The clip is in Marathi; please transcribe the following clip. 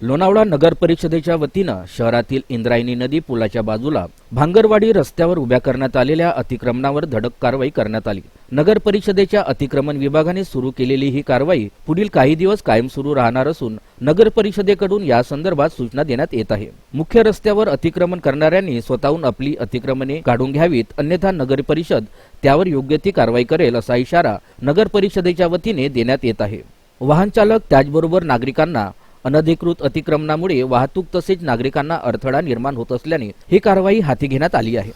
लोणावळा नगर परिषदेच्या वतीनं शहरातील इंद्रायणी नदी पुलाच्या बाजूला भांगरवाडी रस्त्यावर उभ्या करण्यात आलेल्या अतिक्रमणावर धडक कारवाई करण्यात आली. नगर परिषदेच्या अतिक्रमण विभागाने सुरू केलेली ही कारवाई पुढील काही दिवस कायम सुरू राहणार असून नगर परिषदेकडून या संदर्भात सूचना देण्यात येत आहे. मुख्य रस्त्यावर अतिक्रमण करणाऱ्यांनी स्वतःहून आपली अतिक्रमणे काढून घ्यावीत अन्यथा नगर परिषद त्यावर योग्य ती कारवाई करेल असा इशारा नगर परिषदेच्या वतीने देण्यात येत आहे. वाहन चालक त्याचबरोबर नागरिकांना अनधिकृत अतिक्रमणामुळे वाहतूक तसेच नागरिकांना अडथळा निर्माण होत असल्याने ही कारवाई हाती घेण्यात आली आहे.